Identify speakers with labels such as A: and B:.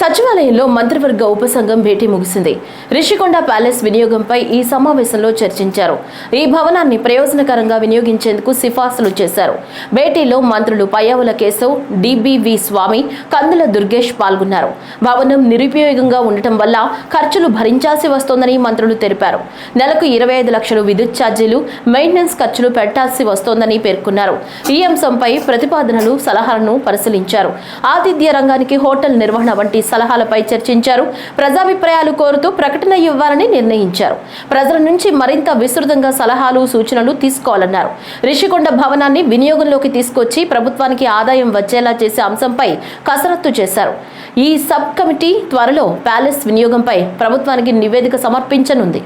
A: సచివాలయంలో మంత్రివర్గ ఉపసంఘం భేటీ ముగిసింది. రిషికొండ ప్యాలెస్ వినియోగంపై ఈ సమావేశంలో చర్చించారు. ఈ భవనాన్ని ప్రయోజనకరంగా వినియోగించేందుకు సిఫార్సులు చేశారు. భేటీలో మంత్రులు పయ్యావుల కేశవ్ డిబివి స్వామి కందుల దుర్గేష్ పాల్గొన్నారు. భవనం నిరుపయోగంగా ఉండటం వల్ల ఖర్చులు భరించాల్సి వస్తోందని మంత్రులు తెలిపారు. నెలకు ఇరవై ఐదు లక్షలు విద్యుత్ ఛార్జీలు మెయింటెనెన్స్ ఖర్చులు పెట్టాల్సి వస్తోందని పేర్కొన్నారు. ఈ అంశంపై ప్రతిపాదనలు సలహాలను పరిశీలించారు. ఆతిథ్య రంగానికి హోటల్ నిర్వహణ వంటి సలహాలపై చర్చించారు. ప్రజాభిప్రాయాలు కోరుతూ ప్రకటన ఇవ్వాలని నిర్ణయించారు. ప్రజల నుంచి మరింత విస్తృతంగా సలహాలు సూచనలు తీసుకోవాలన్నారు. రిషికొండ భవనాన్ని వినియోగంలోకి తీసుకొచ్చి ప్రభుత్వానికి ఆదాయం వచ్చేలా చేసే అంశంపై కసరత్తు చేశారు. ఈ సబ్ కమిటీ త్వరలో ప్యాలెస్ వినియోగంపై ప్రభుత్వానికి నివేదిక సమర్పించనుంది.